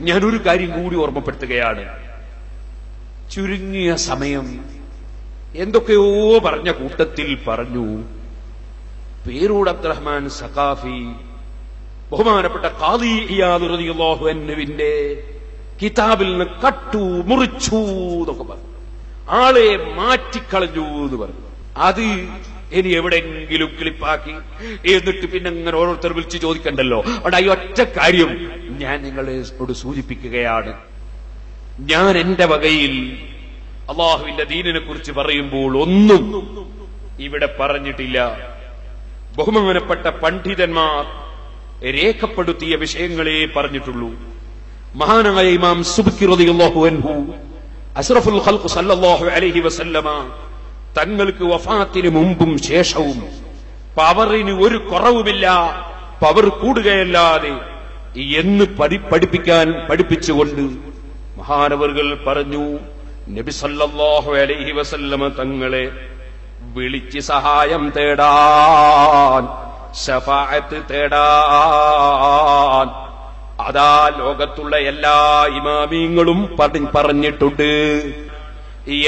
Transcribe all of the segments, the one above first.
ഞാൻ ഒരു കാര്യം കൂടി ഓർമ്മപ്പെടുത്തുകയാണ്. ചുരുങ്ങിയ സമയം എന്തൊക്കെയോ പറഞ്ഞ കൂട്ടത്തിൽ പറഞ്ഞു. പേരൂട് അബ്ദുറഹ്മാൻ സഖാഫി ബഹുമാനപ്പെട്ട അൻഹുവിന്റെ കിതാബിൽ നിന്ന് കട്ടു മുറിച്ചു എന്നൊക്കെ പറഞ്ഞു. ആളെ മാറ്റിക്കളഞ്ഞു എന്ന് പറഞ്ഞു. അത് ഇനി എവിടെയെങ്കിലും ക്ലിപ്പാക്കി എന്നിട്ട് പിന്നെ ഇങ്ങനെ ഓരോരുത്തർ വിളിച്ച് ചോദിക്കണ്ടല്ലോ. അവിടെ ഈ ഒറ്റ കാര്യം ഞാൻ നിങ്ങളോട് സൂചിപ്പിക്കുകയാണ്. ഞാൻ എന്റെ വകയിൽ അള്ളാഹുവിന്റെ ദീനിനെ കുറിച്ച് പറയുമ്പോൾ ഒന്നും ഇവിടെ പറഞ്ഞിട്ടില്ല. ബഹുമാനപ്പെട്ട പണ്ഡിതന്മാർ രേഖപ്പെടുത്തിയ വിഷയങ്ങളെ പറഞ്ഞിട്ടുള്ളൂ. മഹാനായ ഇമാം സുബ്കി റളിയല്ലാഹു അൻഹു അഷ്റഫുൽ ഖൽഖ് സല്ലല്ലാഹു അലൈഹി വസല്ലമ തങ്ങൾക്ക് വഫാത്തിന് മുമ്പും ശേഷവും പവറിന് ഒരു കുറവുമില്ല പവർ കൂടുകയല്ലാതെ എന്ന് പഠി പഠിപ്പിക്കാൻ പഠിപ്പിച്ചുകൊണ്ട് മഹാനവറുകൾ പറഞ്ഞു നബി സല്ലല്ലാഹു അലൈഹി വസല്ലമ തങ്ങളെ വിളിച്ച് സഹായം തേടാൻ ഷഫാഅത്ത് തേടാൻ. അതാ ലോകത്തുള്ള എല്ലാ ഇമാമീങ്ങളും പറഞ്ഞിട്ടുണ്ട്.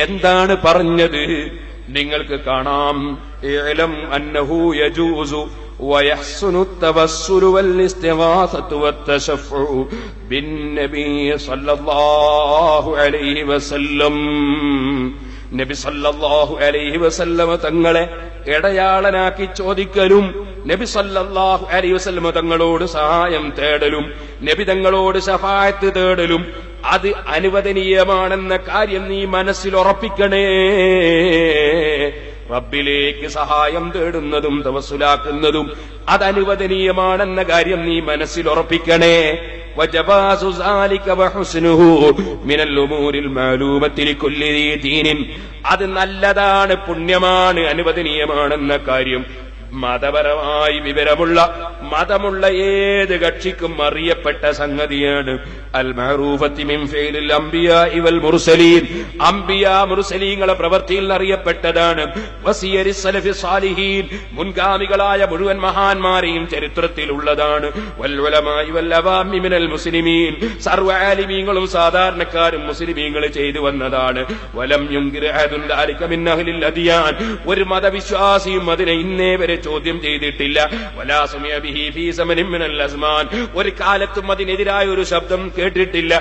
എന്താണ് പറഞ്ഞത്? നിങ്ങൾക്ക് കാണാം ഇഅലം അന്നഹു യജൂസു ويحسن التوسل والاستغاثة والتشفع بالنبي صلى الله عليه وسلم നബി സല്ലല്ലാഹു അലൈഹി വസല്ലമ തങ്ങളെ ഇടയാളനാക്കി ചോദിക്കലും നബി സല്ലല്ലാഹു അലൈഹി വസല്ലമ തങ്ങളോട് സഹായം തേടലും നബി തങ്ങളോട് ശഫായത്ത് തേടലും അത് അനുവദനീയമാണെന്ന കാര്യം നീ മനസ്സിൽ ഉറപ്പിക്കണേ റബ്ബിലേക്ക് സഹായം തേടുന്നതും തവസുലാക്കുന്നതും അത് അനുവദനീയമാണെന്ന കാര്യം നീ മനസ്സിൽ ഉറപ്പിക്കണേ وجواز ذلك وحسنه من الأمور المعلومة لكل ذي دين അത് നല്ലതാണ് പുണ്യമാണ് അനുവദനീയമാണെന്ന കാര്യം മതപരമായി വിവരമുള്ള മതമുള്ള ഏത് കക്ഷിക്കും അറിയപ്പെട്ട സംഗതിയാണ്. അൽ മഹറൂഫത്തി മിൻ ഇവൽ മുർസലീൻ. അംബിയ മുർസലീങ്ങളെ പ്രവൃത്തിയിൽ അറിയപ്പെട്ടതാണ്. സലഫി മുൻഗാമികളായ മുഴുവൻ മഹാന്മാരെയും ചരിത്രത്തിലുള്ളതാണ് വൽ ഉലമായി വൽ അവാമി മിനൽ മുസ്ലിമീൻ. സർവ ആലിമീങ്ങളും സാധാരണക്കാരും മുസ്ലിമീങ്ങൾ ചെയ്തു വന്നതാണ്. വലം അദിയാൻ. ഒരു മതവിശ്വാസിയും അതിനെ ഇന്നേ വരെ ചോദ്യം ചെയ്തിട്ടില്ല. ഒരു കാലത്തും അതിനെതിരായ ഒരു ശബ്ദം കേട്ടിട്ടില്ല.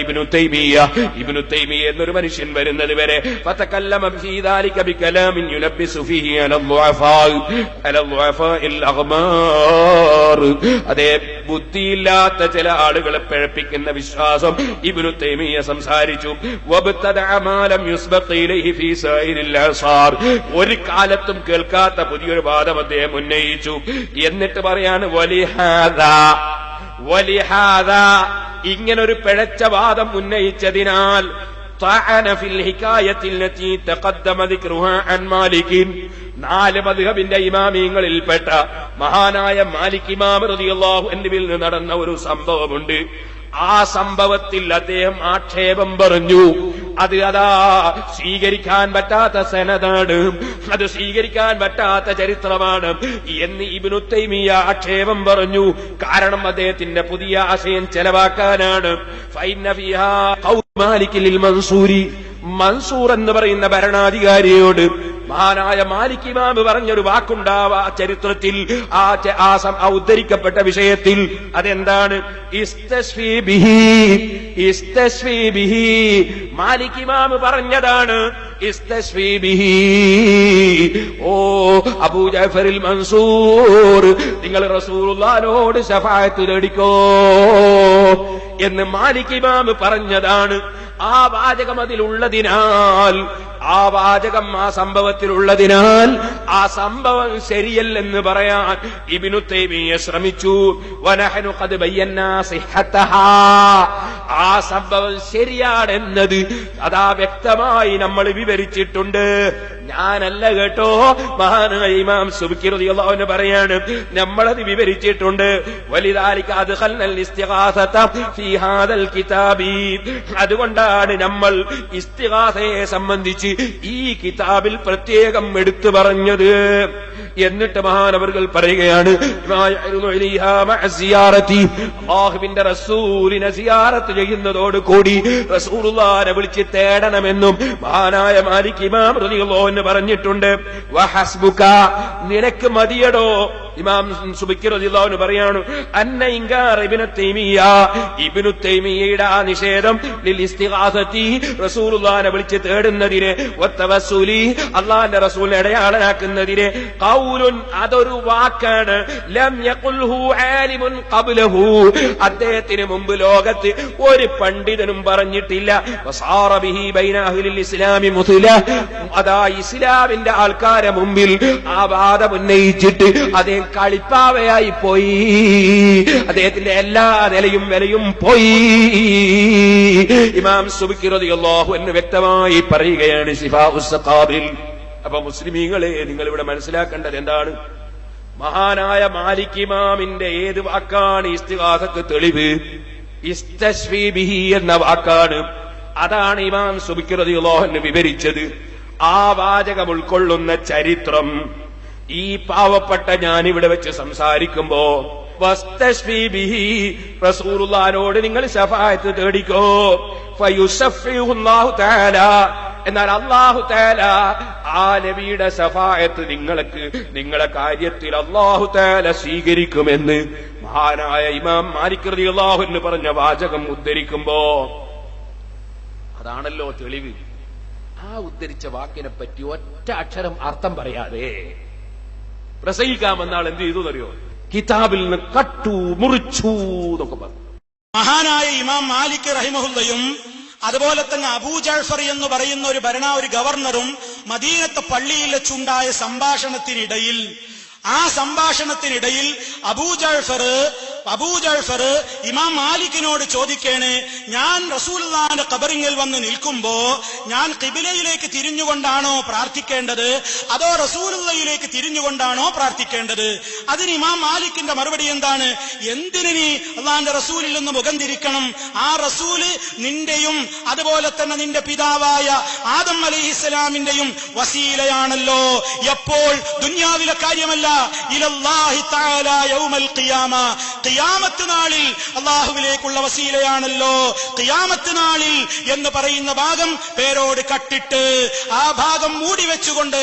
ഇബ്നു തൈമിയ ഇബ്നു തൈമിയ എന്നൊരു മനുഷ്യൻ വരുന്നത് വരെ അതേ ബുദ്ധിയില്ലാത്ത ചില ആളുകളെ പിഴപ്പിക്കുന്ന വിശ്വാസം ഇബ്നു തൈമിയ സംസാരിച്ചു. ഒരു കാലത്തും കേൾക്കാത്ത പുതിയൊരു വാദം അദ്ദേഹം ഉന്നയിച്ചു. എന്നിട്ട് പറയാണ് വലിഹാദ വലിഹാദ. ഇങ്ങനൊരു പിഴച്ച വാദം ഉന്നയിച്ചതിനാൽ നാല് ഇമാമിയങ്ങളിൽപ്പെട്ട മഹാനായ മാലിക് ഇമാം റതിയല്ലാഹു നടന്ന ഒരു സംഭവമുണ്ട്. ആ സംഭവത്തിൽ അദ്ദേഹം ആക്ഷേപം പറഞ്ഞു. അത് അതാ സ്വീകരിക്കാൻ പറ്റാത്ത സനതാണ്. അത് സ്വീകരിക്കാൻ പറ്റാത്ത ചരിത്രമാണ്. എന്ന് ഇബ്നു തൈമിയ ആക്ഷേപം പറഞ്ഞു. കാരണം അദ്ദേഹത്തിന്റെ പുതിയ ആശയം ചെലവാക്കാനാണ്. ഫൈന ഫിഹാ ഖൗൽ മൻസൂരി. മൻസൂർ എന്ന് പറയുന്ന ഭരണാധികാരിയോട് മഹാനായ മാലിക് പറഞ്ഞൊരു വാക്കുണ്ടാവ ആ ചരിത്രത്തിൽ ആ ഉദ്ധരിക്കപ്പെട്ട വിഷയത്തിൽ. അതെന്താണ്? മാലിക് പറഞ്ഞതാണ് ഓ അബൂ ജഫറിൽ മൻസൂർ നിങ്ങൾ റസൂലുള്ളാനോട് ശഫായത്ത് തേടിക്കോ എന്ന് മാലിക് പറഞ്ഞതാണ്. ആ വാചകം അതിലുള്ളതിനാൽ ആ വാചകം ആ സംഭവത്തിലുള്ളതിനാൽ ആ സംഭവം ശരിയല്ലെന്ന് പറയാൻ ഇബിനു തൈമിയ ശ്രമിച്ചു. ആ സംഭവം ശരിയാണെന്നത് അതാ വ്യക്തമായി നമ്മൾ വിവരിച്ചിട്ടുണ്ട്. ഞാനല്ല കേട്ടോ മഹാനായ ഇമാം സുബിക്കിറുതി അള്ളാഹുവിന് പറയാണ് നമ്മളത് വിവരിച്ചിട്ടുണ്ട്. വലിതാലിക്ക് അത് അതുകൊണ്ടാണ് നമ്മൾ ഇസ്തിഹാസയെ സംബന്ധിച്ച് ഈ കിതാബിൽ പ്രത്യേകം എടുത്തു പറഞ്ഞത്. എന്നിട്ട് മഹാനവറുകൾ പറയുകയാണ് അള്ളാഹുവിന്റെ റസൂലിനെ സിയാറത്ത് ചെയ്യുന്നതോട് കൂടി റസൂലുള്ളാനെ വിളിച്ച് തേടണമെന്നും മഹാനായ മാലിക് ഇമാം പറഞ്ഞിട്ടുണ്ട്. നിനക്ക് മതിയടോ. ഇമാം സുബിക്കർ റളിയല്ലാഹു പറയാണ് അന്ന ഇൻകാർ ഇബ്നു തൈമിയ ഇബ്നു തൈമിയയുടെ ആ നിഷേധം റസൂലുള്ളാനെ വിളിച്ച് തേടുന്നതിന് വത്തവസ്സുലി അള്ളാഹിന്റെ റസൂലിനെ അടയാളനാക്കുന്നതിന് ഖൗലുൻ അതൊരു വാക്കാണ്. ലം യഖുൽഹു ആലിമുൻ ഖബ്ലഹു. അദ്ദേഹത്തിന് മുമ്പ് ലോകത്ത് ഒരു പണ്ഡിതനും പറഞ്ഞിട്ടില്ല. വസാറ ബിഹി ബൈന അഹ്ലിൽ ഇസ്ലാമി മുസ്ല. അതാ ഇസ്ലാമിന്റെ ആൾക്കാരെ മുമ്പിൽ ആ വാദം ഉന്നയിച്ചിട്ട് അദ്ദേഹം കളിപ്പാവയായി പോയി. അദ്ദേഹത്തിന്റെ എല്ലാ നിലയും വിലയും പോയി. ഇമാം സുബിക്കിറതിയല്ലാഹു എന്ന് വ്യക്തമായി പറയുകയാണ് സിഫാബിൽ അപ്പൊ മുസ്ലിമീങ്ങളെ നിങ്ങൾ ഇവിടെ മനസ്സിലാക്കേണ്ടത് എന്താണ്? മഹാനായ മാലിക് ഇമാമിന്റെ ഏത് വാക്കാണ് ഇസ്തിഹാസക്ക് തെളിവ്? ഇസ്തശ്വീബിഹി എന്ന വാക്കാണ്. അതാണ് ഇമാം സുബിക്കിറതിയുള്ളോഹന് വിവരിച്ചത്. ആ വാചകം ഉൾക്കൊള്ളുന്ന ചരിത്രം ഈ പാവപ്പെട്ട ഇവിടെ വെച്ച് സംസാരിക്കുമ്പോ വസ്തശ്വി ബിഹി റസൂലുള്ളാനോട് നിങ്ങൾ ശഫായത്ത് തേടിക്കോ? ഫയുസഫിഹുല്ലാഹു തആല. എന്നാൽ അള്ളാഹു തേല ആ നബിയുടെ സഫായത്ത് നിങ്ങൾക്ക് നിങ്ങളെ കാര്യത്തിൽ അള്ളാഹു തേല സ്വീകരിക്കുമെന്ന് മഹാനായ ഇമാം മാലിക്കൃതി അള്ളാഹു എന്ന് പറഞ്ഞ വാചകം ഉദ്ധരിക്കുമ്പോ അതാണല്ലോ തെളിവ്. ആ ഉദ്ധരിച്ച വാക്കിനെ പറ്റി ഒറ്റ അക്ഷരം അർത്ഥം പറയാതെ പ്രസംഗിക്കാൻ വന്നാൾ എന്ത് ചെയ്തു അറിയോ കിതാബിൽ നിന്ന് കട്ടു മുറിച്ചു എന്നൊക്കെ പറഞ്ഞു. മഹാനായ ഇമാം മാലിക് റഹിമഹുല്ലയും അതുപോലെ തന്നെ അബൂ ജാഫർ എന്ന് പറയുന്ന ഒരു ഭരണ ഒരു ഗവർണറും മദീനത്തെ പള്ളിയിൽ വെച്ചുണ്ടായ സംഭാഷണത്തിനിടയിൽ ആ സംഭാഷണത്തിനിടയിൽ അബൂ ജാഫർ അബൂ ജാഫർ ഇമാം മാലിക്കിനോട് ചോദിക്കേണ് ഞാൻ റസൂലുള്ളാന്റെ കബറിങ്ങിൽ വന്ന് നിൽക്കുമ്പോ ഞാൻ കിബിലയിലേക്ക് തിരിഞ്ഞുകൊണ്ടാണോ പ്രാർത്ഥിക്കേണ്ടത്? അതോ റസൂലുള്ളയിലേക്ക് തിരിഞ്ഞുകൊണ്ടാണോ പ്രാർത്ഥിക്കേണ്ടത്? അതിന് ഇമാം മാലിക്കിന്റെ മറുപടി എന്താണ്? എന്തിന് നീ അള്ളാന്റെ റസൂലിൽ നിന്ന് മുഖം തിരിക്കണം? ആ റസൂൽ നിന്റെയും അതുപോലെ തന്നെ നിന്റെ പിതാവായ ആദം അലൈഹിസ്സലാമിന്റെയും വസീലയാണല്ലോ. എപ്പോൾ? ദുന്യാവിലെ കാര്യമല്ല. ഇലല്ലാഹി തആല യൗമൽ ഖിയാമ. ഖിയാമത്ത് നാളിൽ അള്ളാഹുവിലേക്കുള്ള വസീലയാണല്ലോ. ഖിയാമത്ത് നാളിൽ എന്ന് പറയുന്ന ഭാഗം പേരോട് കട്ടിട്ട് ആ ഭാഗം മൂടി വെച്ചുകൊണ്ട്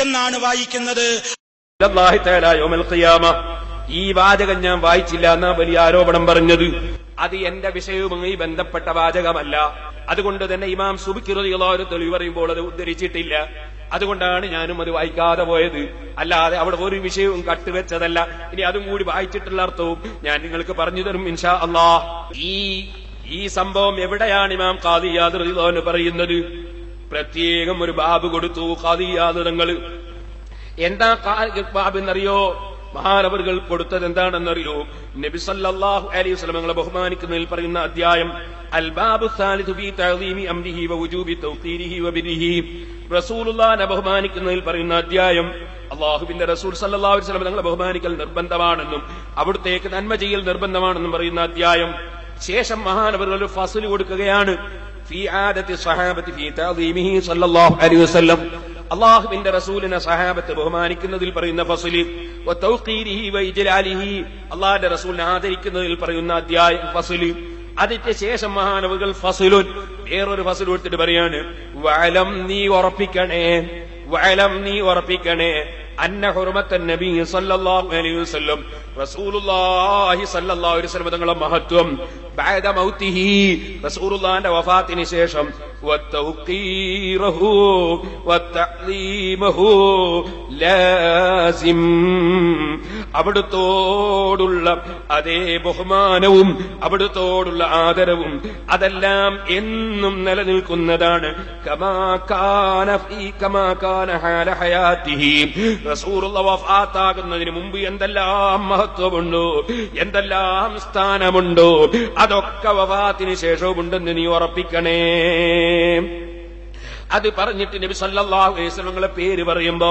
എന്നാണ് വായിക്കുന്നത്. ഈ വാചകം ഞാൻ വായിച്ചില്ല എന്നാ വലിയ ആരോപണം പറഞ്ഞത്. അത് എന്റെ വിഷയവുമായി ബന്ധപ്പെട്ട വാചകമല്ല. അതുകൊണ്ട് തന്നെ ഇമാം സുബിക്കിറുതിയുള്ള ഒരു തെളിവ് പറയുമ്പോൾ അത് ഉദ്ധരിച്ചിട്ടില്ല. അതുകൊണ്ടാണ് ഞാനും അത് വായിക്കാതെ പോയത്. അല്ലാതെ അവിടെ ഒരു വിഷയവും കട്ടുവെച്ചതല്ല. ഇനി അതും കൂടി വായിച്ചിട്ടുള്ള അർത്ഥവും ഞാൻ നിങ്ങൾക്ക് പറഞ്ഞു തരും ഇൻഷാ അള്ളാ ഈ ഈ സംഭവം എവിടെയാണ് ഇമാം ഖാദിയാദ് റളിയല്ലാഹു പറയുന്നത്? പ്രത്യേകം ഒരു ബാബ് കൊടുത്തു ഖാദിയാദ് തങ്ങൾ എന്താ ബാബ് എന്നറിയോ മഹാനവറുകൾ കൊടുത്തത് എന്താണെന്നറിയോ? നബിസല്ലാഹു അലൈഹി സ്വലമങ്ങളെ ബഹുമാനിക്കുന്നതിൽ പറയുന്ന അധ്യായം അൽ ബാബു വുജൂബി തൗഖീരിഹി റസൂലുള്ളാഹിനെ ബഹുമാനിക്കുന്നതിൽ പറയുന്ന അധ്യായം അള്ളാഹുവിന്റെ റസൂൽ സല്ലല്ലാഹു അലൈഹി തങ്ങളെ ബഹുമാനിക്കൽ നിർബന്ധമാണെന്നും അവിടുത്തേക്ക് നന്മ ചെയ്യൽ നിർബന്ധമാണെന്നും പറയുന്ന അധ്യായം. ശേഷം മഹാനവർ ഒരു ഫസൽ കൊടുക്കുകയാണ്. അള്ളാഹുബിന്റെ റസൂലിനെ സഹാബത്ത് ബഹുമാനിക്കുന്നതിൽ പറയുന്ന ഫസലി അള്ളാഹിന്റെ റസൂലിനെ ആദരിക്കുന്നതിൽ പറയുന്ന അധ്യായം ഫസലി അതിന്റെ ശേഷം മഹാനവുകൾ ഫസലുൻ വേറൊരു ഫസൽ കൊടുത്തിട്ട് പറയാണ് വലം നീ ഉറപ്പിക്കണേ വലം നീ ഉറപ്പിക്കണേ. അന്ന ഹുർമത്തൻ നബി സല്ലല്ലാഹു അലൈഹി വസല്ലം റസൂലുള്ളാഹി സല്ലല്ലാഹു അലൈഹി വസല്ലം തങ്ങളുടെ മഹത്വം ബഅദ മൗതിഹി റസൂലുള്ളാഹിന്റെ വഫാത്തിന് ശേഷം വത്തൗഖീറഹു വത്തഅലീമഹു ലാസിം അവിടുത്തോടുള്ള അതേ ബഹുമാനവും അവിടുത്തോടുള്ള ആദരവും അതെല്ലാം എന്നും നിലനിൽക്കുന്നതാണ്. കമാ കാന ഫീ കമാ കാന ഹാല ഹയാത്തിഹി റസൂലുള്ള വഫാത്താകുന്നതിന് മുമ്പ് എന്തെല്ലാം മഹത്വമുണ്ടോ? എന്തെല്ലാം സ്ഥാനമുണ്ടോ? അതൊക്കെ വഫാത്തിന് ശേഷവും ഉണ്ടെന്ന് നീ ഉറപ്പിക്കണേ. അത് പറഞ്ഞിട്ട് നബി സല്ലല്ലാഹു അലൈഹി വസല്ലമയുടെ പേര് പറയുമ്പോ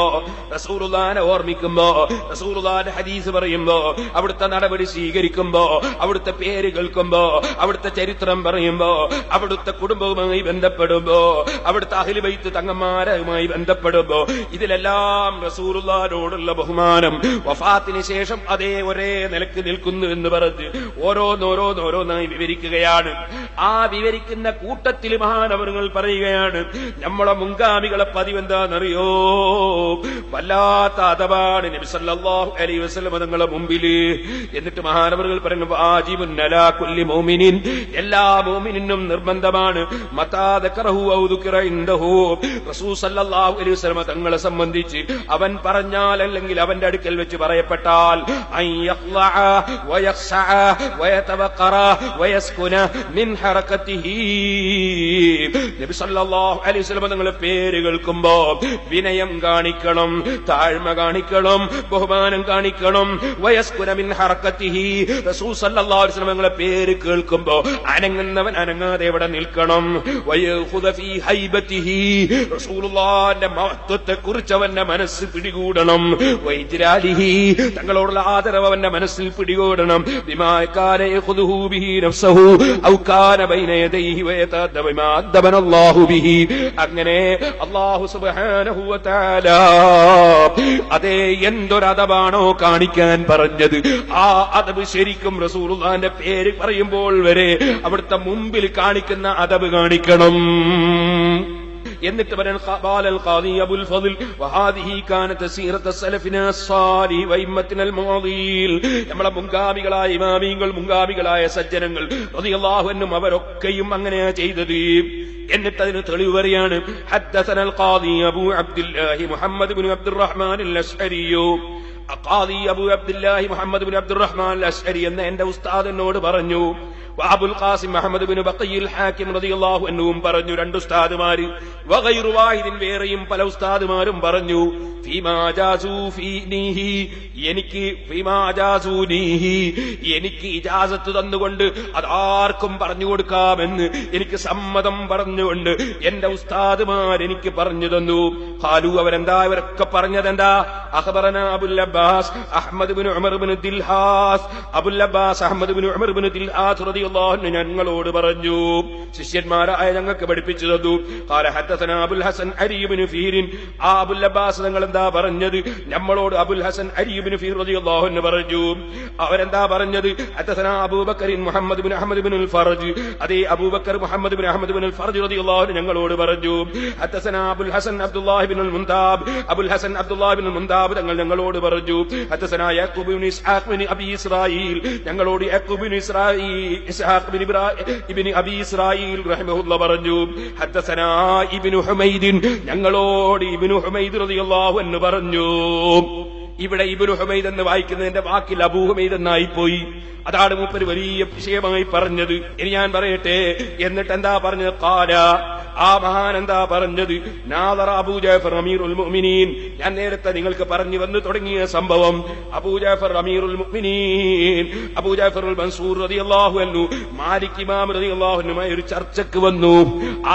റസൂലുള്ളാനെ ഓർമ്മിക്കുമ്പോ റസൂലുള്ളാന്റെ ഹദീസ് പറയുമ്പോ അവിടുത്തെ നടപടി സ്വീകരിക്കുമ്പോ അവിടുത്തെ പേര് കേൾക്കുമ്പോ അവിടുത്തെ ചരിത്രം പറയുമ്പോ അവിടുത്തെ കുടുംബവുമായി ബന്ധപ്പെടുമ്പോ അവിടുത്തെ അഹിലുബൈത്ത് തങ്ങന്മാരുമായി ബന്ധപ്പെടുമ്പോ ഇതിലെല്ലാം റസൂലുള്ളാനോടുള്ള ബഹുമാനം വഫാത്തിന് ശേഷം അതേ ഒരേ നിലയ്ക്ക് നിൽക്കുന്നു എന്ന് പറഞ്ഞ് ഓരോന്നോരോന്നോരോന്നായി വിവരിക്കുകയാണ്. ആ വിവരിക്കുന്ന കൂട്ടത്തിൽ മഹാനവറുകൾ പറയുകയാണ് നമ്മളെ മുൻഗാമികളെ പതിവെന്താണെന്നറിയോ? വല്ലാത്ത അതവാണ് നബി സല്ലല്ലാഹു അലൈഹി നിങ്ങളെ മുമ്പിൽ. എന്നിട്ട് മഹാനവറുകൾ പറയുന്നു നലാ കുല്ലി എല്ലാ മോമിനും നിർബന്ധമാണ്. തങ്ങളെ സംബന്ധിച്ച് അവൻ പറഞ്ഞാൽ അല്ലെങ്കിൽ അവന്റെ അടുക്കൽ വെച്ച് പറയപ്പെട്ടാൽ നബി സല്ലല്ലാഹു അലൈഹി വസല്ലം നിങ്ങൾ പേര് കേൾക്കുമ്പോ വിനയം കാണിക്കണം താഴ്മ കാണിക്കണം ബഹുമാനം കാണിക്കണം. വയസ്കുരമിൻ അലൈഹി വസല്ലം പേര് കേൾക്കുമ്പോ അനങ്ങുന്നവൻ അനങ്ങാതെ എവിടെ നിൽക്കണം. മഹത്വത്തെ കുറിച്ച് അവന്റെ മനസ്സ് പിടികൂടണം. വൈദ്യരാലിഹി തങ്ങളോടുള്ള ആദരവ് അവന്റെ മനസ്സിൽ പിടികൂടണം. ബിമാ കാന യഖുദുഹു ബിഹി നഫ്സഹു ഔ കാന ബൈന യദൈഹി വയതഅദ്ദബ ബിമാ അദ്ദബന അല്ലാഹു ബിഹി അങ്ങനെ അല്ലാഹു സുബ്ഹാനഹു വ തആല അതേ എന്തൊരു അദബാണോ കാണിക്കാൻ പറഞ്ഞത് ആ അദബ് ശരിക്കും റസൂലുള്ളാഹിന്റെ പേര് പറയുമ്പോൾ വരെ അവിടുത്തെ മുമ്പിൽ കാണിക്കുന്ന അദബ് കാണിക്കണം എന്നിട്ട് പറയാൻ قال القاضي ابو الفضل وهذه كانت سيره سلفنا الصالح وائمتنا الماضين നമ്മളെ മുൻഗാമികളായ ഇമാമിങ്ങൾ മുൻഗാമികളായ സജ്ജനങ്ങൾ റളിയല്ലാഹു അൻഹും അവരൊക്കെയും അങ്ങനെയാ ചെയ്തത് എന്നിട്ട് അതിന് തെളിവ് പറയാണ് Abu Abdullahi Muhammad bin Abdurrahman Abu Abdullahi Muhammad bin Abdurrahman Ashari എന്ന എന്റെ ഉസ്താദ് എന്നോട് പറഞ്ഞു അബുൽ ഖാസിം അഹമ്മദ് ബിൻ ബഖയിൽ ഹാക്കിം റളിയല്ലാഹു എന്നും പറഞ്ഞു രണ്ട് ഉസ്താദുമാര്. വഗൈറു വാഹിദിൻ വേറെയും പല ഉസ്താദുമാരും പറഞ്ഞു എനിക്ക് എനിക്ക് ഇജാസത്ത് തന്നുകൊണ്ട് അതാർക്കും പറഞ്ഞു കൊടുക്കാമെന്ന് എനിക്ക് സമ്മതം പറഞ്ഞുകൊണ്ട് എന്റെ ഉസ്താദുമാർ എനിക്ക് പറഞ്ഞു തന്നു. ഹാലു അവരെന്താ? ഇവരൊക്കെ പറഞ്ഞതെന്താ? അഹബറന Abul Abbas Ahmad bin Umar bin Dilhas Abul Abbas Ahmad bin Umar bin Dilhas റളിയല്ലാഹു ഞങ്ങളോട് പറഞ്ഞു. ശിഷ്യന്മാരായ ഞങ്ങൾക്ക് പഠിപ്പിച്ചു തന്നു. ഖാല ഹദ്ദസന അബുൽ ഹസൻ അരി ഇബ്നു ഫീരിൻ. ആ അബുൽ അബ്ബാസ് നിങ്ങൾ എന്താ പറഞ്ഞത്? നമ്മളോട് അബുൽ ഹസൻ അരി ഇബ്നു ഫീർ റളിയല്ലാഹു അൻഹു പറഞ്ഞു. അവരെന്താ പറഞ്ഞത്? ഹദ്ദസന അബൂബക്കറിൻ Muhammad ibn Ahmad Ibnul Faraj അതേ Abu Bakr Muhammad ibn Ahmad Ibnul Faraj റളിയല്ലാഹു അൻഹു ഞങ്ങളോട് പറഞ്ഞു. ഹദ്ദസന അബുൽ ഹസൻ അബ്ദുല്ലാഹി ഇബ്നുൽ മുൻതാബ് അബുൽ ഹസൻ അബ്ദുല്ലാഹി ഇബ്നുൽ മുൻതാബ് തങ്ങൾ ഞങ്ങളോട് പറഞ്ഞു. ഹദ്ദസന Yaqub bin Ishaq bin Abi Israil ഞങ്ങളോട് Yaqub bin Israil Ishaq bin Ibrahim Abi Israil റഹിമഹുല്ല പറഞ്ഞു ഹദ്ദസന ഇബ്നു ഹുമൈദിൻ ഞങ്ങളോട് ഇബ്നു ഹുമൈദ് റളിയല്ലാഹു അൻഹു പറഞ്ഞു. ഇവിടെ ഇബ്നു ഹുമൈദ് എന്ന് വായിക്കുന്നതിന്റെ വാക്കിൽ അബൂ ഹുമൈദ് എന്നായി പോയി അതാണ് മൂപ്പര് വലിയ വിഷയമായി പറഞ്ഞത്. ഇനി ഞാൻ പറയട്ടെ? എന്നിട്ട് എന്താ പറഞ്ഞത്? കാല ആ മഹാൻ എന്താ പറഞ്ഞത്? നാദർ അബൂജാഫർ അമീറുൽ മുഅ്മിനീൻ. ഞാൻ നേരത്തെ നിങ്ങൾക്ക് പറഞ്ഞു വന്ന് തുടങ്ങിയ സംഭവം. അബൂജാഫർ അമീറുൽ മുഅ്മിനീൻ. അബൂജാഫർ മൻസൂർ റളിയല്ലാഹു അൻഹു മാലിക് ഇമാം റളിയല്ലാഹു അൻഹുമായി ഒരു ചർച്ചയ്ക്ക് വന്നു.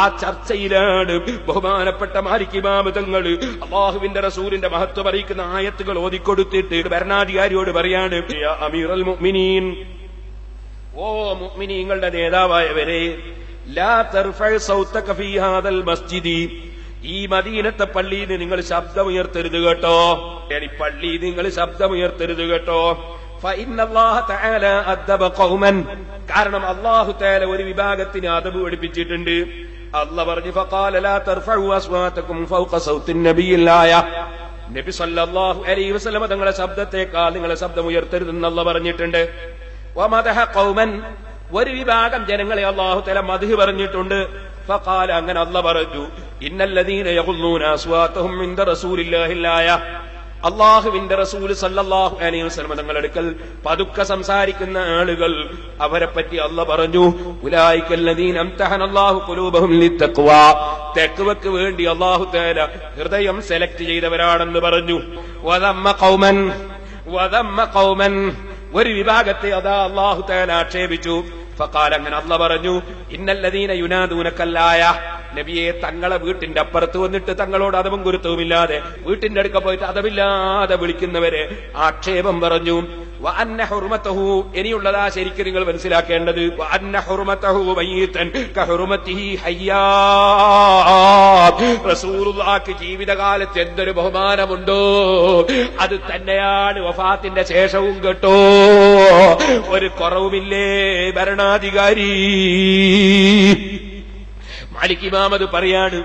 ആ ചർച്ചയിലാണ് ബഹുമാനപ്പെട്ട മാലിക് ഇമാം തങ്ങൾ അള്ളാഹുവിന്റെ റസൂലിന്റെ മഹത്വം അറിയിക്കുന്ന ആയത്തുകൾ ഓതിക്കൊടുത്തിട്ട് ഭരണാധികാരിയോട് പറയാണ് അമീർ അമീറുൽ മുഅ്മിനീൻ ഓ മുഅ്മിനീങ്ങളുടെ നേതാവായവരെ മസ്ജിദി. ഈ മദീനത്തെ പള്ളിയിൽ നിങ്ങൾ ശബ്ദമുയർത്തരുത് കേട്ടോ. ഈ പള്ളി നിങ്ങൾ ശബ്ദമുയർത്തരുത് കേട്ടോ. കാരണം അള്ളാഹു തേല ഒരു വിഭാഗത്തിന് അതബ് പഠിപ്പിച്ചിട്ടുണ്ട്. അല്ല പറഞ്ഞു നബി സല്ലല്ലാഹു അലൈഹി വസല്ലം തങ്ങളുടെ ശബ്ദത്തെക്കാൾ നിങ്ങളെ ശബ്ദം ഉയർത്തരുതെന്ന് പറഞ്ഞിട്ടുണ്ട് ഒരു വിഭാഗം ജനങ്ങളെ അള്ളാഹു തല മധു പറഞ്ഞിട്ടുണ്ട്. ഫഖാല അങ്ങനെ അല്ല പറഞ്ഞു ഇന്നല്ലദീന യഖുല്ലൂന അസ്വാതഹും ഇൻദ റസൂലില്ലാഹില്ലായ അള്ളാഹുവിന്റെ റസൂൽ സല്ലല്ലാഹു അലൈഹി വസല്ലം അടുക്കൽ പതുക്കെ സംസാരിക്കുന്ന ആളുകൾ അവരെ പറ്റി അല്ല പറഞ്ഞു ഖുലൂബഹും തഖ്വക്ക് വേണ്ടി അള്ളാഹു തആല ഹൃദയം സെലക്ട് ചെയ്തവരാണെന്ന് പറഞ്ഞു വദമ്മ ഖൗമൻ വദമ്മ ഖൗമൻ. ഒരു വിഭാഗത്തെ അതാ അള്ളാഹു തആല ആക്ഷേപിച്ചു. ഫഖാൽ അങ്ങനെ അല്ല പറഞ്ഞു ഇന്നല്ലദീന യുനാദൂനക്കല്ലായ നബിയെ തങ്ങളെ വീട്ടിന്റെ അപ്പുറത്ത് വന്നിട്ട് തങ്ങളോട് അതവും ഗുരുത്വമില്ലാതെ വീട്ടിന്റെ അടുക്ക പോയിട്ട് അതവില്ലാതെ വിളിക്കുന്നവരെ ആക്ഷേപം പറഞ്ഞു. അന്ന ഇനിയുള്ളതാ ശരിക്കും നിങ്ങൾ മനസ്സിലാക്കേണ്ടത്. ഹയ്യാ. ജീവിതകാലത്ത് എന്തൊരു ബഹുമാനമുണ്ടോ? അത് തന്നെയാണ് വഫാത്തിന്റെ ശേഷവും കേട്ടോ. ഒരു കുറവുമില്ലേ ഭരണാധികാരി? മാലിക് ഇമാം അത് പറയാണ്.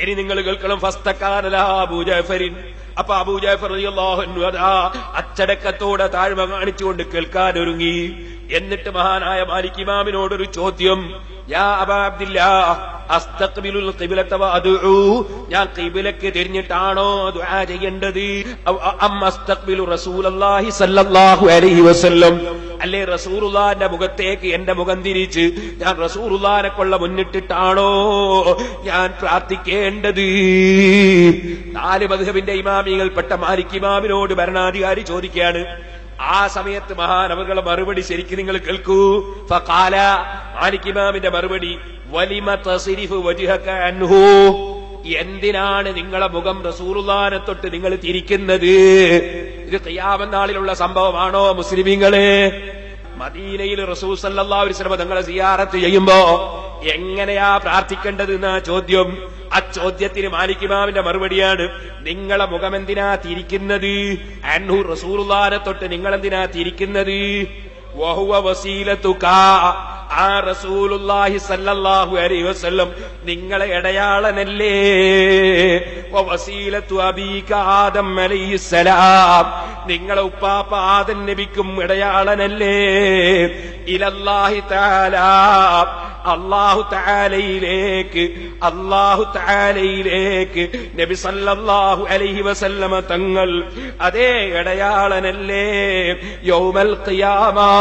ഇനി നിങ്ങൾ കേൾക്കണം ഫസ്തക്കാനല അബൂജാഫരിൻ അപ്പൊ അബൂജാഫർ അതാ അച്ചടക്കത്തോടെ താഴ്മ കാണിച്ചുകൊണ്ട് കേൾക്കാൻ ഒരുങ്ങി എന്നിട്ട് മഹാനായ മാലിക് ഇമാമിനോടൊരു ചോദ്യം. ഞാൻ കൈബിലക്ക് തിരിഞ്ഞിട്ടാണോ ദുആ ചെയ്യേണ്ടത്? അല്ലേ റസൂറുല്ലാന്റെ മുഖത്തേക്ക് എന്റെ മുഖം തിരിച്ച്. ഞാൻ റസൂറുല്ലാനെ കൊള്ള മുന്നിട്ടിട്ടാണോ ഞാൻ പ്രാർത്ഥിക്കേണ്ടത്? നാല് മധുഹബിന്റെ ഇമാമികൾപ്പെട്ട മാലിക് ഇമാമിനോട് ഭരണാധികാരി ചോദിക്കുകയാണ് ആ സമയത്ത് മഹാനവകളുടെ മറുപടി ശരിക്കും നിങ്ങൾ കേൾക്കൂ. ഫാല മാലിക് ഇമാമിന്റെ മറുപടി വലിമ തസിരിഫ് അൻഹു. എന്തിനാണ് നിങ്ങളെ മുഖം റസൂറുദാനെ തൊട്ട് നിങ്ങൾ തിരിക്കുന്നത്? ഇത് ഖിയാമത്ത് നാളിലുള്ള സംഭവമാണോ മുസ്ലിമീങ്ങളെ? മദീനയിൽ സല്ലല്ലാഹു അലൈഹി വസല്ലം തങ്ങളെ സിയാറത്ത് ചെയ്യുമ്പോ എങ്ങനെയാ പ്രാർത്ഥിക്കേണ്ടത് എന്നാ ചോദ്യം? ആ ചോദ്യത്തിന് മാലിക് ഇമാമിന്റെ മറുപടിയാണ് നിങ്ങളെ മുഖമെന്തിനാ തിരിക്കുന്നത്? അൻഹു റസൂലുള്ളാനെ തൊട്ട് നിങ്ങളെന്തിനാ തിരിക്കുന്നത്? റസൂലുല്ലാഹി സല്ലല്ലാഹു അലൈഹി വസല്ലം നിങ്ങളെ ഇടയാളനല്ലേ? ആദം അലൈഹിസ്സലാം നിങ്ങളെ ഉപ്പാപ്പ ആദൻ നബിക്കും ഇടയാളനല്ലേ? ഇലല്ലാഹി തആല. അള്ളാഹു താലയിലേക്ക് അള്ളാഹു താലയിലേക്ക് നബി സല്ലല്ലാഹു അലൈഹി വസല്ലമ തങ്ങൾ അതേ ഇടയാളനല്ലേ? യൗമൽ ഖിയാമാ.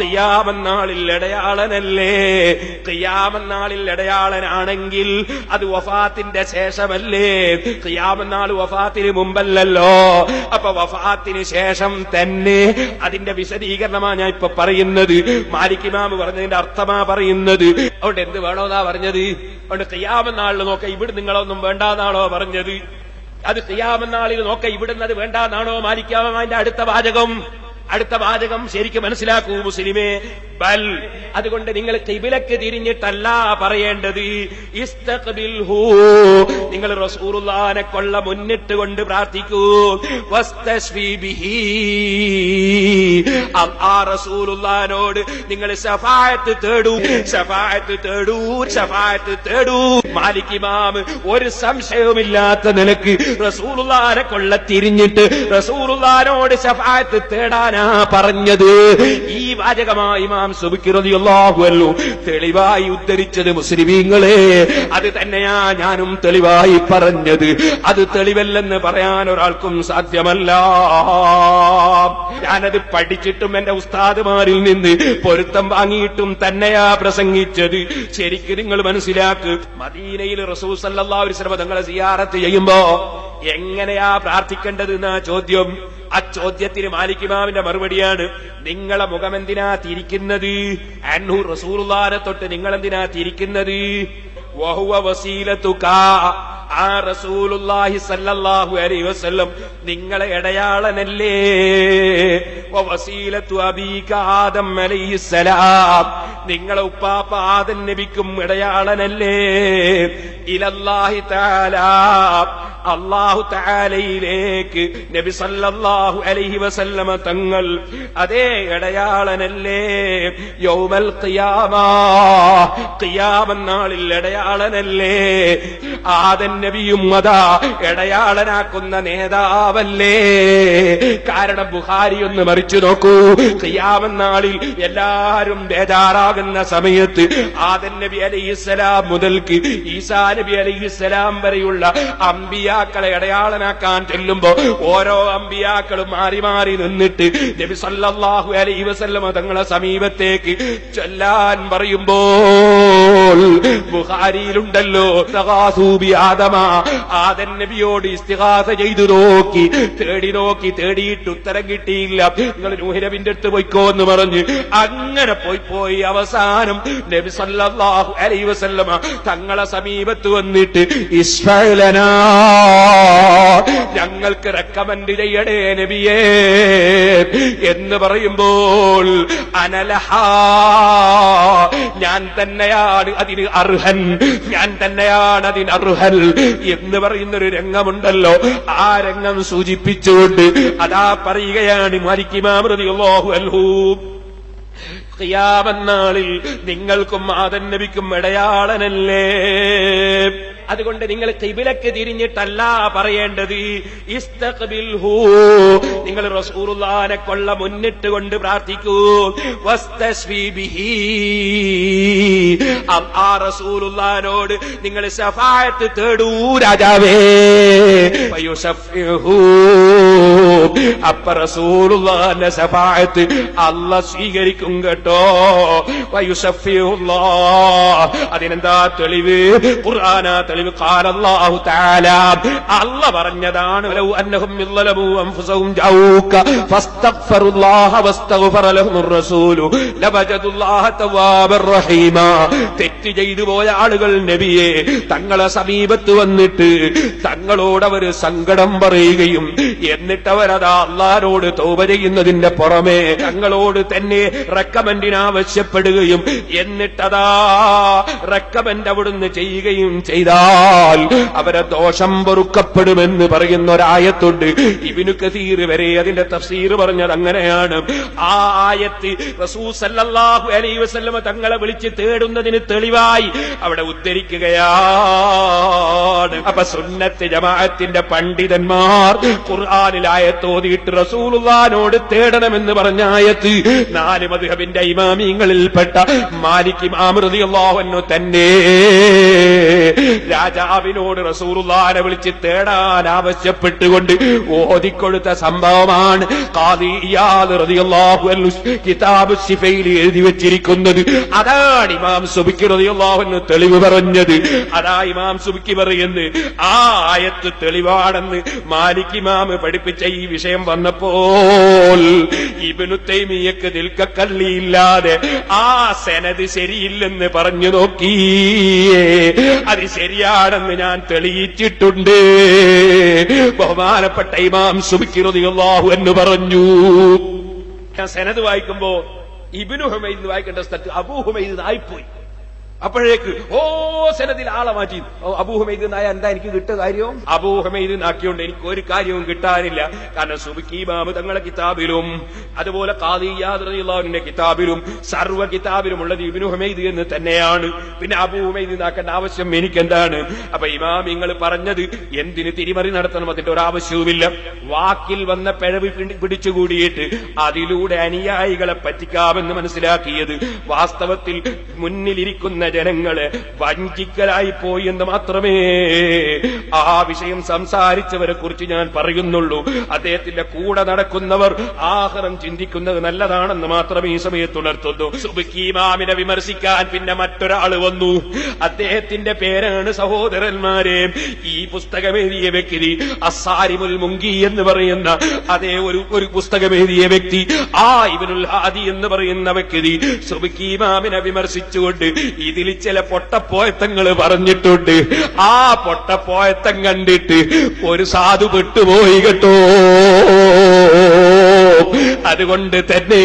ഖിയാമന്നാളിൽ ഇടയാളനല്ലേ? ഖിയാമന്നാളിൽ ഇടയാളനാണെങ്കിൽ അത് വഫാത്തിന്റെ ശേഷമല്ലേ? ഖിയാമന്നാൾ വഫാത്തിന് മുമ്പല്ലല്ലോ. അപ്പൊ വഫാത്തിന് ശേഷം തന്നെ അതിന്റെ വിശദീകരണമാണ് ഞാൻ ഇപ്പൊ പറയുന്നത്. മാലിക്കിമാമ് പറഞ്ഞതിന്റെ അർത്ഥമാ പറയുന്നത്. അതുകൊണ്ട് എന്ത് വേണോന്നാ പറഞ്ഞത്? അതുകൊണ്ട് ഖിയാമന്നാളിൽ നോക്ക ഇവിടെ നിങ്ങളൊന്നും വേണ്ടാന്നാണോ പറഞ്ഞത്? അത് ഖിയാമന്നാളിൽ നോക്ക ഇവിടുന്നത് വേണ്ടാന്നാണോ മാലിക്കാമന്റെ അടുത്ത വാചകം? അടുത്ത വാചകം ശരിക്കും മനസ്സിലാക്കൂ മുസ്ലിമേ. ബൽ അതുകൊണ്ട് നിങ്ങൾ കിബിലക്ക് തിരിഞ്ഞിട്ടല്ല പറയേണ്ടത്. നിങ്ങൾ റസൂലുള്ളാനെ കൊള്ള മുന്നിട്ട് കൊണ്ട് പ്രാർത്ഥിക്കൂ ആ- റസൂലുള്ളാനോട് നിങ്ങൾ സഫായത്ത് തേടൂ സഫായത്ത് തേടൂ സഫായത്ത് തേടൂ. മാലിക് ഇമാം ഒരു സംശയവുമില്ലാത്ത നിലയ്ക്ക് റസൂലുള്ളാനെ കൊള്ള തിരിഞ്ഞിട്ട് റസൂലുള്ളാനോട് ശഫായത്ത് തേടാനാ പറഞ്ഞത്. ഈ വാചകമായി ഇമാം സുബിക്കിറതിയല്ലാഹുവല്ലോ തെളിവായി ഉദ്ധരിച്ചത് മുസ്ലിമീങ്ങളെ. അത് തന്നെയാ ഞാനും തെളിവായി പറഞ്ഞത്. അത് തെളിവല്ലെന്ന് പറയാൻ ഒരാൾക്കും സാധ്യമല്ല. ഞാനത് പഠിച്ചിട്ടും എന്റെ ഉസ്താദുമാരിൽ നിന്ന് പൊരുത്തം വാങ്ങിയിട്ടും തന്നെയാ പ്രസംഗിച്ചത്. ശരിക്കും നിങ്ങൾ മനസ്സിലാക്ക്. മദീനയിൽ റസൂൽ സല്ലല്ലാഹു അലൈഹി വസല്ലം തങ്ങളെ സിയാറത്ത് ചെയ്യുമ്പോ എങ്ങനെയാ പ്രാർത്ഥിക്കേണ്ടത് എന്നാ ചോദ്യം? ആ ചോദ്യത്തിന് മാലിക് ഇമാമിന്റെ മറുപടിയാണ് നിങ്ങളെ മുഖമെന്തിനാ തിരിക്കുന്നത്? അന്നൂർ റസൂലുള്ളാനെ തൊട്ട് നിങ്ങളെന്തിനാ തിരിക്കുന്നത്? സല്ലല്ലാഹു അലൈഹി വസല്ലം നിങ്ങളെ ഇടയാളനല്ലേ? ആദം നിങ്ങളെ ഉപ്പാപ്പ ആദം നബിക്കും ഇടയാളനല്ലേ? ഇലല്ലാഹി തആല. അള്ളാഹു താലയിലേക്ക് നബി സല്ലല്ലാഹു അലൈഹി വസല്ലമ തങ്ങൾ അതേ ഇടയാളനല്ലേ? യൗമൽ നാളിൽ ഖിയാമന്നാളിൽ ഇടയാളനല്ലേ? ആദൻ നബിയും അതാ ഇടയാളനാക്കുന്ന നേതാവല്ലേ? കാരണം ബുഹാരി ഒന്ന് മറിച്ചു നോക്കൂ. ഖിയാമന്നാളിൽ എല്ലാരും ബേജാറാകുന്ന സമയത്ത് ആദൻ നബി അലൈഹിസ്സലാം മുതൽക്ക് ഈസാ നബി അലൈഹിസ്സലാം വരെയുള്ള അമ്പിയാക്കളെ ഇടയാളനാക്കാൻ ചെല്ലുമ്പോ ഓരോ അമ്പിയാക്കളും മാറി മാറി നിന്നിട്ട് നബി സല്ലല്ലാഹു അലൈഹി വസല്ലമ തങ്ങളെ സമീപത്തേക്ക് ചൊല്ലാൻ പറയുമ്പോൾ ബുഖാരിയിലുണ്ടല്ലോ സഹാസൂബി ആദമ ആദൻ നബിയോട് ഇസ്തിഹാസ ചെയ്തു നോക്കി. തേടി നോക്കി തേടിയിട്ട് ഉത്തരം കിട്ടിയില്ല. നിങ്ങൾ നൂഹിനബിന്റെ അടുത്ത് പോയിക്കോ എന്ന് പറഞ്ഞ് അങ്ങനെ പോയി പോയി അവസാനം നബി സല്ലല്ലാഹു അലൈഹി വസല്ലമ തങ്ങളെ സമീപത്ത് വന്നിട്ട് ഇസ്ഫലന ഞങ്ങൾക്ക് റെക്കമെന്റ് ചെയ്യണേ നബിയേ എന്ന് പറയുമ്പോൾ അനലഹ ഞാൻ തന്നെയാണ് അതിന് അർഹൻ. ഞാൻ തന്നെയാണ് അതിന് അർഹൻ എന്ന് പറയുന്നൊരു രംഗമുണ്ടല്ലോ. ആ രംഗം സൂചിപ്പിച്ചുകൊണ്ട് അതാ പറയുകയാണ് അൽഹൂ ഖിയാമന്നാളിൽ നിങ്ങൾക്കും ആദൻ നബിക്കും ഇടയാളനല്ലേ? അതുകൊണ്ട് നിങ്ങൾ കിബിലക്ക് തിരിഞ്ഞിട്ടല്ല പറയേണ്ടത്. നിങ്ങൾ റസൂലുള്ളാനെ കൊള്ള മുന്നിട്ട് കൊണ്ട് പ്രാർത്ഥിക്കൂ ആ- റസൂലുള്ളാനോട് നിങ്ങൾ സഫായത്ത് തേടൂ രാജാവേ. അപ്പ റസൂലുള്ളാന്റെ സഫായത്ത് അല്ല സ്വീകരിക്കും കേട്ടോ. വയുശഫിഹുല്ലാ. അതിനെന്താ തെളിവ്? ഖുർആന തെളിവ് അല്ല പറഞ്ഞതാണ് തെറ്റ് ചെയ്തു പോയ ആളുകൾ നബിയെ തങ്ങളെ സമീപത്ത് വന്നിട്ട് തങ്ങളോട് അവർ സങ്കടം പറയുകയും എന്നിട്ട് അവരതാ അള്ളാരോട് തോപ ചെയ്യുന്നതിന്റെ പുറമെ തങ്ങളോട് തന്നെ റെക്കമെന്റിനാവശ്യപ്പെടുകയും എന്നിട്ടതാ റെക്കമെന്റ് അവിടുന്ന് ചെയ്യുകയും ചെയ്താൽ അവരെ ദോഷം പൊറുക്കപ്പെടുമെന്ന് പറയുന്ന ഒരായത്തുണ്ട്. ഇബിനു കസീർ വരെ അതിന്റെ തഫ്സീർ പറഞ്ഞത് അങ്ങനെയാണ്. ആ ആയത്ത് റസൂസല്ലാഹു അലൈ വസല്ലമ തങ്ങളെ വിളിച്ച് തേടുന്നതിന് തെളിവായി. അവിടെ ഉദ്ധരിക്കുകയാണ്. അപ്പൊ സുന്നത്ത് ജമാഅത്തിന്റെ പണ്ഡിതന്മാർ ഖുർആാനിൽ ആയത്തോതിയിട്ട് റസൂലുള്ളാനോട് തേടണമെന്ന് പറഞ്ഞ ആയത്ത് നാല് മധുഹബിന്റെ ഇമാമിങ്ങളിൽപ്പെട്ട മാലിക് ഇമാം റളിയല്ലാഹു അൻഹു തന്നെ രാജാവിനോട് റസൂറുല്ലാനെ വിളിച്ച് തേടാൻ ആവശ്യപ്പെട്ടുകൊണ്ട് ഓതിക്കൊടുത്ത സംഭവമാണ് കിതാബ് ശിഫയിൽ എഴുതി വെച്ചിരിക്കുന്നത്. അതാണ് ഇമാം സുബിക്ക് അൻഹു തെളിവ് പറഞ്ഞത്. അതാ ഇമാം സുബിക്ക് പറയുന്നത്. ആ ആയത്ത് തെളിവാണെന്ന് മാലിക് ഇമാം പഠിപ്പിച്ച ഈ വിഷയം വന്നപ്പോൾ ഇബ്നു തൈമിയക്ക് നിൽക്കക്കള്ളിയില്ലാതെ ആ സെനത് ശരിയില്ലെന്ന് പറഞ്ഞു നോക്കിയേ. അത് ശരിയാണെന്ന് ഞാൻ തെളിയിച്ചിട്ടുണ്ട്. ബഹുമാനപ്പെട്ട ഇമാം സുബിക്കിറുതിയുള്ളാഹു എന്ന് പറഞ്ഞു. ഞാൻ സെനത് വായിക്കുമ്പോ ഇബിനു ഹുമൈദ് വായിക്കേണ്ട സ്ഥലത്ത് അബൂ ഹുമൈദ് ആയിപ്പോയി. അപ്പോഴേക്ക് ഓ സനത്തിൽ ആളെ മാറ്റി. അബൂഹമൈദ് എന്താ എനിക്ക് കിട്ടുക കാര്യവും അബൂഹമൈദ് നാക്കിയോണ്ട് എനിക്ക് ഒരു കാര്യവും കിട്ടാനില്ല. കാരണം സുബിക്കി ഇമാമ് തങ്ങളെ കിതാബിലും അതുപോലെ കാതിയാദ്രിന്റെ കിതാബിലും സർവ കിതാബിലും ഉള്ളത് ഇബിനു ഹുമൈദ് എന്ന് തന്നെയാണ്. പിന്നെ അബൂഹമൈദ് നാക്കേണ്ട ആവശ്യം എനിക്കെന്താണ്? അപ്പൊ ഇമാം നിങ്ങൾ പറഞ്ഞത് എന്തിന് തിരിമറി നടത്തണം അതിന്റെ ഒരു ആവശ്യവുമില്ല. വാക്കിൽ വന്ന പിഴവ് പിടിച്ചുകൂടിയിട്ട് അതിലൂടെ അനുയായികളെ പറ്റിക്കാമെന്ന് മനസ്സിലാക്കിയത് വാസ്തവത്തിൽ മുന്നിലിരിക്കുന്ന ജനങ്ങളെ വഞ്ചിക്കലായി പോയി എന്ന് മാത്രമേ ആ വിഷയം സംസാരിച്ചവരെ കുറിച്ച് ഞാൻ പറയുന്നുള്ളൂ. അദ്ദേഹത്തിന്റെ കൂടെ നടക്കുന്നവർ ആഹാരം ചിന്തിക്കുന്നത് നല്ലതാണെന്ന് മാത്രമേ ഈ സമയത്ത് ഉണർത്തുന്നു. സുബിക്കീമാമിനെ വിമർശിക്കാൻ പിന്നെ മറ്റൊരാൾ വന്നു. അദ്ദേഹത്തിന്റെ പേരാണ് സഹോദരന്മാരെ. ഈ പുസ്തകമെഴുതിയ വ്യക്തി അസാരിമുൽ മുങ്കി എന്ന് പറയുന്ന അതേ ഒരു ഒരു പുസ്തകമെഴുതിയ വ്യക്തി ആ ഇവനുൽ ഹാദി എന്ന് പറയുന്ന വ്യക്തി സുബിക്കീമാമിനെ വിമർശിച്ചുകൊണ്ട് ഇതിൽ ചില പൊട്ടപ്പോയത്തങ്ങൾ പറഞ്ഞിട്ടുണ്ട്. ആ പൊട്ടപ്പോയത്തം കണ്ടിട്ട് ഒരു സാധു പെട്ടുപോയി കേട്ടോ. അതുകൊണ്ട് തന്നെ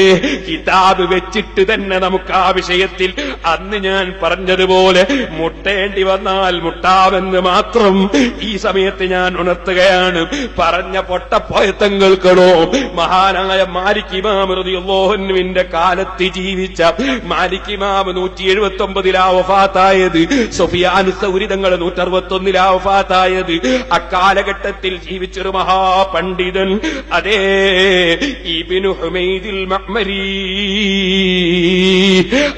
കിതാബ് വെച്ചിട്ട് തന്നെ നമുക്ക് ആ വിഷയത്തിൽ അന്ന് ഞാൻ പറഞ്ഞതുപോലെ മുട്ടേണ്ടി വന്നാൽ മുട്ടാമെന്ന് മാത്രം ഈ സമയത്ത് ഞാൻ ഉണർത്തുകയാണ്. പറഞ്ഞ പൊട്ടപ്പോയത്തങ്ങൾക്കണോ മഹാനായ മാലിക് ഇമാം റളിയല്ലാഹുവിന്റെ കാലത്ത് ജീവിച്ച മാലിക് ഇമാം നൂറ്റി എഴുപത്തി ഒമ്പതിലാ വഫാത്തായത് സൊഫിയാൻ സൗരിതങ്ങൾ നൂറ്ററുപത്തി ഒന്നിലാ വഫാത്തായത് അക്കാലഘട്ടത്തിൽ ജീവിച്ചൊരു മഹാപണ്ഡിതൻ അതേ ഇബിനു ഹുമൈദിൽ മഹ്മരി.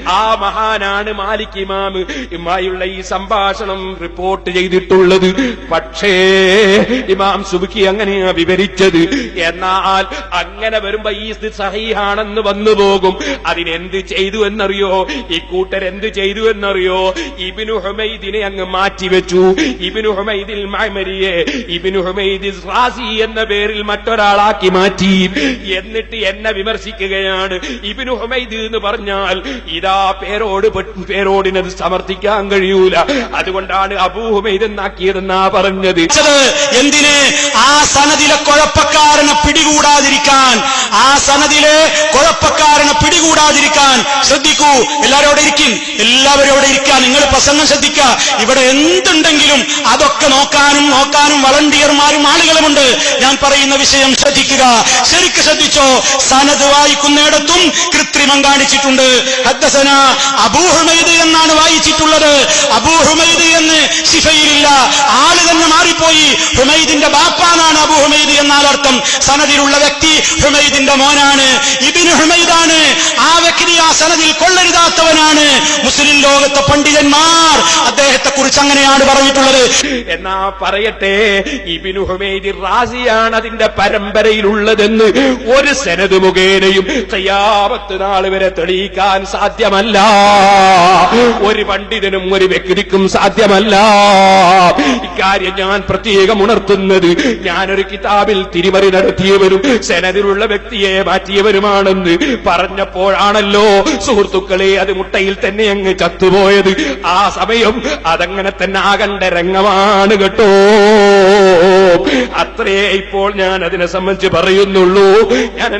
ആ മഹാനാണ് മാലിക് ഇമാം. ഇമായുള്ള ഈ സംഭാഷണം റിപ്പോർട്ട് ചെയ്തിട്ടുള്ളത്. പക്ഷേ ഇമാം സുബുക്കി അങ്ങനെയാ വിവരിച്ചത്. എന്നാൽ അങ്ങനെ വരുമ്പോ ഈ സഹീഹാണെന്ന് വന്നു പോകും. അതിനെന്ത് ചെയ്തു എന്നറിയോ? ഈ കൂട്ടരെന്ത് ചെയ്തു എന്നറിയോ? ഇബിനു ഹുമൈദിനെ അങ്ങ് മാറ്റിവെച്ചു ഇബിനു ഹുമൈദിൽ മഹ്മരിയെ ഇബിനു ഹുമൈദിൽ റാസി എന്ന പേരിൽ മറ്റൊരാളാക്കി മാറ്റി. എന്നിട്ട് എന്നെ വിമർശിക്കുകയാണ്. ഇബിനു ഹുമൈദ് എന്ന് പറഞ്ഞാൽ ഇതാ പേരോട് പേരോടിനത് സമർത്ഥിക്കാൻ കഴിയൂല. അതുകൊണ്ടാണ് അബൂ ഹുമൈദ് എന്നാക്കിയതെന്നാ പറഞ്ഞത്. എന്തിന്? ആ സനദിലെ കുഴപ്പക്കാരനെ പിടികൂടാതിരിക്കാൻ. ആ സനദിലെ കുഴപ്പക്കാരനെ പിടികൂടാതിരിക്കാൻ. ശ്രദ്ധിക്കൂ എല്ലാവരോടെ ഇരിക്കും. എല്ലാവരോടെ ഇരിക്കാൻ നിങ്ങൾ പ്രസംഗം ശ്രദ്ധിക്കുക. ഇവിടെ എന്തുണ്ടെങ്കിലും അതൊക്കെ നോക്കാനും നോക്കാനും വളണ്ടിയർമാരും ആളുകളുമുണ്ട്. ഞാൻ പറയുന്ന വിഷയം ശ്രദ്ധിക്കുക. ശരിക്ക് ശ്രദ്ധിച്ചോ? സനത് വായിക്കുന്നിടത്തും കൃത്രിമം കാണിച്ചിട്ടുണ്ട്. ഹദ്ദസന അബൂഹുമൈദ് എന്നാണ് വായിച്ചിട്ടുള്ളത്. അബൂഹുമൈദ് എന്ന് ശിഫയിലില്ല. ആൾ തന്നെ മാറിപ്പോയി. ഹുമൈദിന്റെ ബാപ്പാനാണ് അബൂഹുമൈദ് എന്നാലർത്ഥം അർത്ഥം. സനദിലുള്ള വ്യക്തി ഹുമൈദിന്റെ മോനാണ്. ഇബിന് ഹുമൈദാണ്. ആ വ്യക്തി ആ സനദിൽ കൊള്ളരുതാത്തവനാണ്. മുസ്ലിം ലോകത്തെ പണ്ഡിതന്മാർ അദ്ദേഹത്തെ കുറിച്ച് അങ്ങനെയാണ് പറഞ്ഞിട്ടുള്ളത്. എന്നാ പറയട്ടെ ഇബിന് ഹുമൈദി റാസിയാണ് അതിന്റെ പരമ്പരയിലുള്ളതെന്ന്. ഒരു സെനത് മുഖേനയും തയ്യാറത്ത് നാൾ വരെ തെളിയിക്കാൻ സാധ്യമല്ല. ഒരു പണ്ഡിതനും ഒരു വ്യക്തിക്കും സാധ്യമല്ല. ഇക്കാര്യം ഞാൻ പ്രത്യേകം ഉണർത്തുന്നത് ഞാനൊരു കിതാബിൽ തിരിമറി നടത്തിയവരും സെനതിലുള്ള വ്യക്തിയെ മാറ്റിയവരുമാണെന്ന് പറഞ്ഞപ്പോഴാണല്ലോ സുഹൃത്തുക്കളെ അത് മുട്ടയിൽ തന്നെ അങ്ങ് ചത്തുപോയത്. ആ സമയം അതങ്ങനെ തന്നെ ആകണ്ട രംഗമാണ് കേട്ടോ. അത്രേ ഇപ്പോൾ ഞാൻ അതിനെ സംബന്ധിച്ച് പറയുന്നുള്ളൂ. and